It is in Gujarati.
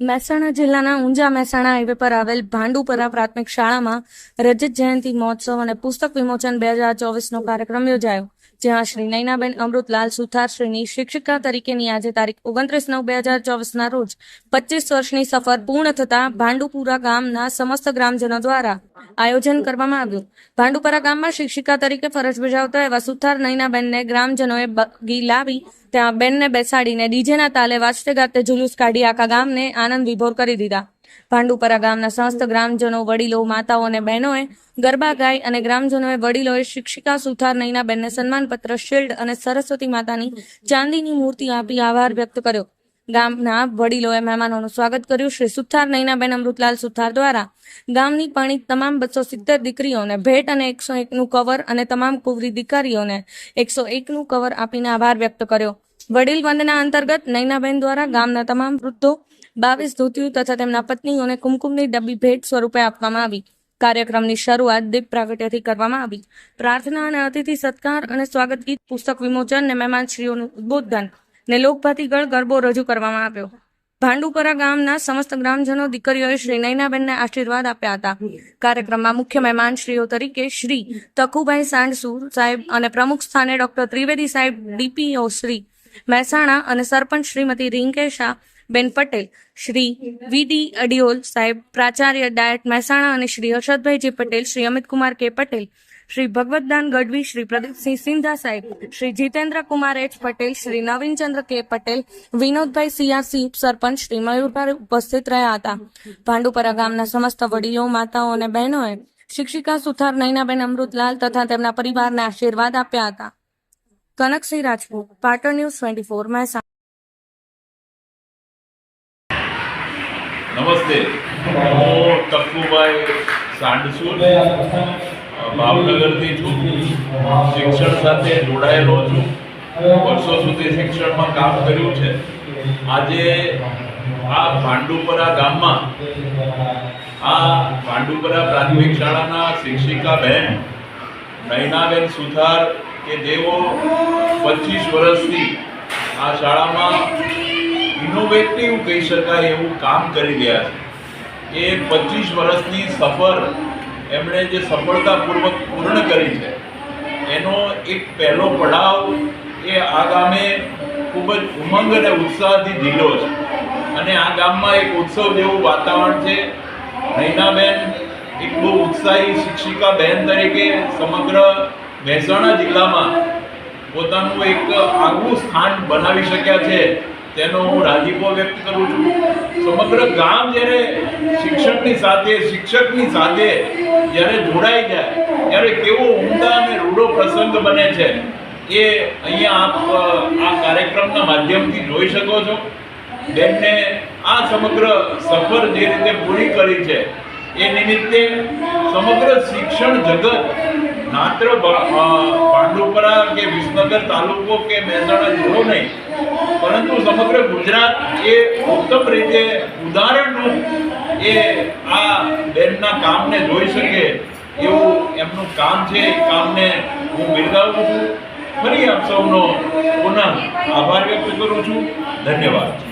મહેસાણા જિલ્લાના ઊંઝા મહેસાણા હાઈવે પર આવેલ ભાંડુપરા પ્રાથમિક શાળામાં રજત જયંતિ મહોત્સવ અને પુસ્તક વિમોચન બે હજાર ચોવીસનો કાર્યક્રમ યોજાયો. જેમાં શ્રી નૈનાબેન અમૃતલાલ સુથારશ્રીની શિક્ષિકા તરીકેની આજે તારીખ ઓગણત્રીસ નવ બે હજાર ચોવીસના રોજ પચીસ વર્ષની સફર પૂર્ણ થતા ભાંડુપુરા ગામના સમસ્ત ગ્રામજનો દ્વારા આયોજન કરવામાં આવ્યું. ભાંડુપરા ગામમાં શિક્ષિકા તરીકે ફરજ બજાવતા એવા સુથાર નૈનાબેનને ગ્રામજનોએ બગી લાવી ત્યાં બેનને બેસાડીને ડીજેના તાલે વાજતે ગાતે જુલુસ કાઢી આખા ગામને આનંદ વિભોર કરી દીધા. ભાંડુપરા ગામના સમસ્ત ગ્રામજનો, વડીલો, માતાઓ અને બહેનોએ ગરબા ગાય અને ગ્રામજનોએ વડીલોએ શિક્ષિકા સુથાર નૈનાબેનને સન્માનપત્ર, શિલ્ડ અને સરસ્વતી માતાની ચાંદીની મૂર્તિ આપી આભાર વ્યક્ત કર્યો. ગામના વડીલોએ મહેમાનોનું સ્વાગત કર્યું. શ્રી સુથાર નૈનાબેન, અમૃતલાલ સુથાર દ્વારા ગામની પાણી તમામ બસો સિત્તેર દીકરીઓને ભેટ અને એકસો એકનું કવર અને તમામ કુંવરી દીકરીઓને એકસો એકનું કવર આપીને આભાર વ્યક્ત કર્યો. વડીલ વંદના અંતર્ગત નૈનાબેન દ્વારા ગામના તમામ વૃદ્ધો બાવીસ ધોતિયું તથા તેમના પત્નીઓને કુમકુમની ડબ્બી ભેટ સ્વરૂપે આપવામાં આવી. કાર્યક્રમની શરૂઆત દીપ પ્રાગટ્યથી કરવામાં આવી. પ્રાર્થના અને અતિથિ સત્કાર અને સ્વાગત ગીત, પુસ્તક વિમોચન અને મહેમાનશ્રીઓનું ઉદબોધન ને લોકભાતીગળ ગરબો રજૂ કરવામાં આવ્યો. ભાંડુપરા ગામના સમસ્ત ગ્રામજનો, દીકરીઓએ શ્રી નૈનાબેનને આશીર્વાદ આપ્યા હતા. કાર્યક્રમમાં મુખ્ય મહેમાનશ્રીઓ તરીકે શ્રી તખુભાઈ સાંડસુર સાહેબ અને પ્રમુખ સ્થાને ડોક્ટર ત્રિવેદી સાહેબ, ડીપીઓ શ્રી મહેસાણા અને સરપંચ શ્રીમતી રિંકેશા બેન પટેલ, શ્રી વીડી અડિયોલ સાહેબ, પ્રાચાર્ય ડાયટ મહેસાણા અને શ્રી હર્ષદભાઈજી પટેલ, શ્રી અમિતકુમાર કે પટેલ, શ્રી ભગવતદાન ગઢવી, શ્રી પ્રદીપસિંહ સિંધા સાહેબ, શ્રી જીતેન્દ્ર કુમાર એચ પટેલ, શ્રી નવીનચંદ્ર કે પટેલ, વિનોદભાઈ સિયાસી, સરપંચ શ્રી મયુરભાઈ ઉપસ્થિત રહ્યા હતા. ભાંડુપરા ગામના સમસ્ત વડીલો, માતાઓ અને બહેનોએ શિક્ષિકા સુથાર નૈનાબેન અમૃતલાલ તથા તેમના પરિવારને આશીર્વાદ આપ્યા હતા. Kanaksinh Rajput, Patan news twenty four, Mehsana. નમસ્તે. હું તક્કુભાઈ સાંડસુર, ભાવનગરથી છું. શિક્ષણ સાથે જોડાયેલો છું. વર્ષો સુધી શિક્ષણમાં કામ કર્યું છે. આજે આ ભાંડુપરા ગામમાં, આ ભાંડુપરા પ્રાથમિક શાળાના શિક્ષિકા બહેન નૈનાબેન સુથાર કે જેઓ પચીસ વર્ષથી આ શાળામાં ઇનોવેટિવ કહી શકાય એવું કામ કરી રહ્યા છે. એ પચીસ વર્ષની સફર એમણે જે સફળતાપૂર્વક પૂર્ણ કરી છે, એનો એક પહેલો પડાવ એ આ ગામે ખૂબ જ ઉમંગ અને ઉત્સાહથી ઢીલો છે. અને આ ગામમાં એક ઉત્સવ જેવું વાતાવરણ છે. નૈનાબેન એક બહુ ઉત્સાહી શિક્ષિકા બહેન તરીકે સમગ્ર મહેસાણા જિલ્લામાં પોતાનું એક આગવું સ્થાન બનાવી શક્યા છે. તેનો હું રાજીપો વ્યક્ત કરું છું. સમગ્ર ગામ જ્યારે શિક્ષણની સાથે, શિક્ષકની સાથે જ્યારે જોડાઈ જાય, ત્યારે કેવો ઉમદા અને રૂડો પ્રસંગ બને છે એ અહીંયા આપ આ કાર્યક્રમના માધ્યમથી જોઈ શકો છો. બેનને આ સમગ્ર સફર જે રીતે પૂરી કરી છે, એ નિમિત્તે સમગ્ર શિક્ષણ જગત માત્ર પાંડુપરા કે વિસનગર તાલુકો કે મહેસાણા જિલ્લો નહીં પરંતુ સમગ્ર ગુજરાત એ ઉત્તમ રીતે ઉદાહરણનું એ આ બેનના કામને જોઈ શકે એવું એમનું કામ છે. એ કામને હું બિરદાવું છું. ફરી આપ સૌનો પુનઃ આભાર વ્યક્ત કરું છું. ધન્યવાદ.